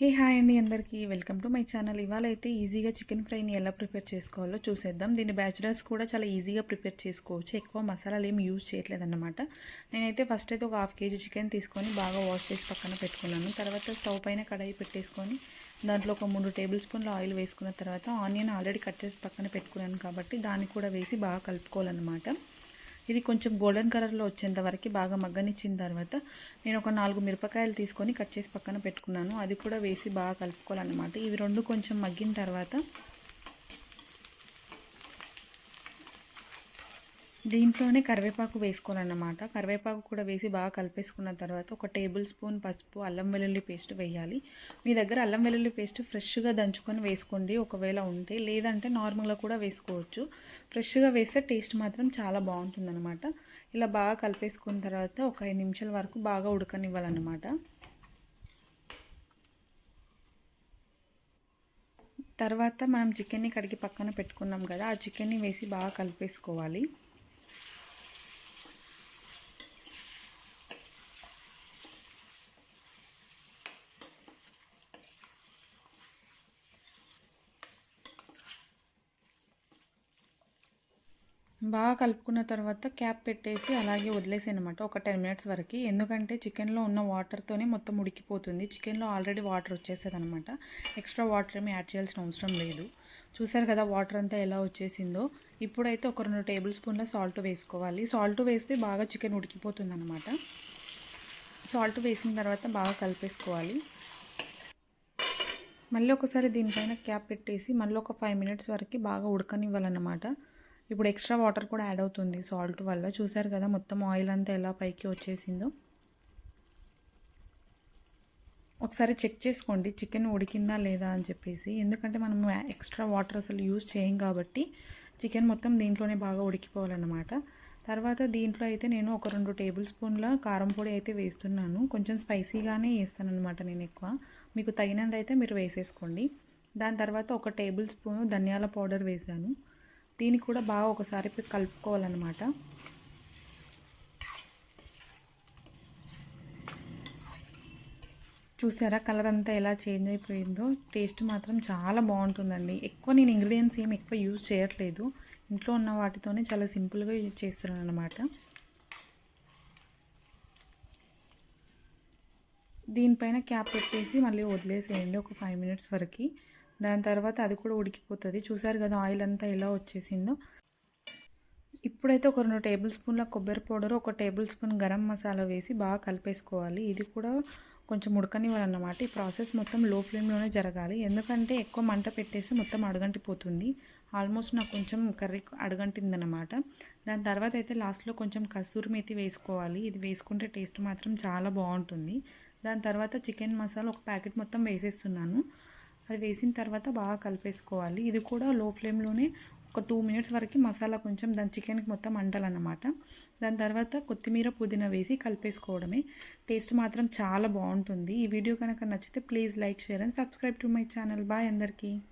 హే hi అండి అందరికీ. Welcome to my channel. ఇవాళ అయితే ఈజీగా చికెన్ ఫ్రైని ఎలా ప్రిపేర్ చేసుకోవాలో చూసేద్దాం. దీన్ని బ్యాచులర్స్ కూడా చాలా ఈజీగా ప్రిపేర్ చేసుకోవచ్చు. ఎక్కువ మసాలాలు ఏమి యూజ్ చేయట్లేదన్నమాట. నేనైతే ఫస్ట్ అయితే ఒక హాఫ్ కేజీ చికెన్ తీసుకొని బాగా వాష్ చేసి పక్కన పెట్టుకున్నాను. తర్వాత స్టవ్ పైన కడాయి పెట్టేసుకొని దాంట్లో ఒక మూడు టేబుల్ స్పూన్ల ఆయిల్ వేసుకున్న తర్వాత ఆనియన్ ఆల్రెడీ కట్ చేసి పక్కన పెట్టుకున్నాను కాబట్టి దాన్ని కూడా వేసి బాగా కలుపుకోవాలన్నమాట. ఇది కొంచెం గోల్డెన్ కలర్లో వచ్చేంత వరకు బాగా మగ్గనిచ్చిన తర్వాత నేను ఒక నాలుగు మిరపకాయలు తీసుకొని కట్ చేసి పక్కన పెట్టుకున్నాను. అది కూడా వేసి బాగా కలుపుకోవాలన్నమాట. ఇవి రెండు కొంచెం మగ్గిన తర్వాత దీంట్లోనే కరివేపాకు వేసుకోవాలన్నమాట. కరివేపాకు కూడా వేసి బాగా కలిపేసుకున్న తర్వాత ఒక టేబుల్ స్పూన్ పసుపు అల్లం వెల్లుల్లి పేస్ట్ వేయాలి. మీ దగ్గర అల్లం వెల్లుల్లి పేస్ట్ ఫ్రెష్గా దంచుకొని వేసుకోండి. ఒకవేళ ఉంటే లేదంటే నార్మల్గా కూడా వేసుకోవచ్చు. ఫ్రెష్గా వేస్తే టేస్ట్ మాత్రం చాలా బాగుంటుందన్నమాట. ఇలా బాగా కలిపేసుకున్న తర్వాత ఒక ఐదు నిమిషాల వరకు బాగా ఉడకనివ్వాలన్నమాట. తర్వాత మనం చికెన్ని కడిగి పక్కన పెట్టుకున్నాం కదా ఆ చికెన్ని వేసి బాగా కలిపేసుకోవాలి. బాగా కలుపుకున్న తర్వాత క్యాప్ పెట్టేసి అలాగే వదిలేసి అనమాట ఒక టెన్ మినిట్స్ వరకు. ఎందుకంటే చికెన్లో ఉన్న వాటర్తోనే మొత్తం ఉడికిపోతుంది. చికెన్లో ఆల్రెడీ వాటర్ వచ్చేసేది అనమాట ఎక్స్ట్రా వాటర్ ఏమి యాడ్ చేయాల్సిన అవసరం లేదు. చూసారు కదా వాటర్ అంతా ఎలా వచ్చేసిందో. ఇప్పుడైతే ఒక రెండు టేబుల్ స్పూన్ల సాల్ట్ వేసుకోవాలి. సాల్ట్ వేస్తే బాగా చికెన్ ఉడికిపోతుంది అనమాట సాల్ట్ వేసిన తర్వాత బాగా కలిపేసుకోవాలి. మళ్ళీ ఒకసారి దీనిపైన క్యాప్ పెట్టేసి మళ్ళీ ఒక ఫైవ్ మినిట్స్ వరకు బాగా ఉడకనివ్వాలన్నమాట. ఇప్పుడు ఎక్స్ట్రా వాటర్ కూడా యాడ్ అవుతుంది సాల్ట్ వల్ల. చూసారు కదా మొత్తం ఆయిల్ అంతా ఎలా పైకి వచ్చేసిందో. ఒకసారి చెక్ చేసుకోండి చికెన్ ఉడికిందా లేదా అని చెప్పేసి. ఎందుకంటే మనం ఎక్స్ట్రా వాటర్ అసలు యూజ్ చేయం కాబట్టి చికెన్ మొత్తం దీంట్లోనే బాగా ఉడికిపోవాలన్నమాట. తర్వాత దీంట్లో అయితే నేను ఒక రెండు టేబుల్ స్పూన్ల కారం పొడి అయితే వేస్తున్నాను. కొంచెం స్పైసీగానే వేస్తాను నేను ఎక్కువ. మీకు తగినంత అయితే మీరు వేసేసుకోండి. దాని తర్వాత ఒక టేబుల్ స్పూన్ ధనియాల పౌడర్ వేసాను దీన్ని కూడా బాగా ఒకసారి కలుపుకోవాలన్నమాట. చూసారా కలర్ అంతా ఎలా చేంజ్ అయిపోయిందో? టేస్ట్ మాత్రం చాలా బాగుంటుందండి. ఎక్కువ నేను ఇంగ్రీడియంట్స్ ఏమి ఎక్కువ యూజ్ చేయట్లేదు. ఇంట్లో ఉన్న వాటితోనే చాలా సింపుల్గా యూజ్ చేస్తున్నాను అనమాట దీనిపైన క్యాప్ పెట్టేసి మళ్ళీ వదిలేసేయండి ఒక ఫైవ్ మినిట్స్ వరకు. దాని తర్వాత అది కూడా ఉడికిపోతుంది. చూసారు కదా ఆయిల్ అంతా ఎలా వచ్చేసిందో? ఇప్పుడైతే ఒక రెండు టేబుల్ స్పూన్ల కొబ్బరి పౌడర్ ఒక టేబుల్ స్పూన్ గరం మసాలా వేసి బాగా కలిపేసుకోవాలి. ఇది కూడా కొంచెం ఉడకనివ్వాలన్నమాట. ఈ ప్రాసెస్ మొత్తం లో ఫ్లేమ్లోనే జరగాలి. ఎందుకంటే ఎక్కువ మంట పెట్టేసి మొత్తం అడగంటిపోతుంది. ఆల్మోస్ట్ నాకు కొంచెం కర్రీ అడగంటిందనమాట దాని తర్వాత అయితే లాస్ట్లో కొంచెం కస్తూరి మెతి వేసుకోవాలి. ఇది వేసుకుంటే టేస్ట్ మాత్రం చాలా బాగుంటుంది. దాని తర్వాత చికెన్ మసాలా ఒక ప్యాకెట్ మొత్తం వేసేస్తున్నాను. అది వేసిన తర్వాత బాగా కలిపేసుకోవాలి. ఇది కూడా లో ఫ్లేమ్లోనే ఒక టూ మినిట్స్ వరకు మసాలా కొంచెం దాని చికెన్కి మొత్తం అండాలన్నమాట. దాని తర్వాత కొత్తిమీర పుదీనా వేసి కలిపేసుకోవడమే. టేస్ట్ మాత్రం చాలా బాగుంటుంది. ఈ వీడియో కనుక నచ్చితే please like share and subscribe to my channel. Bye అందరికీ.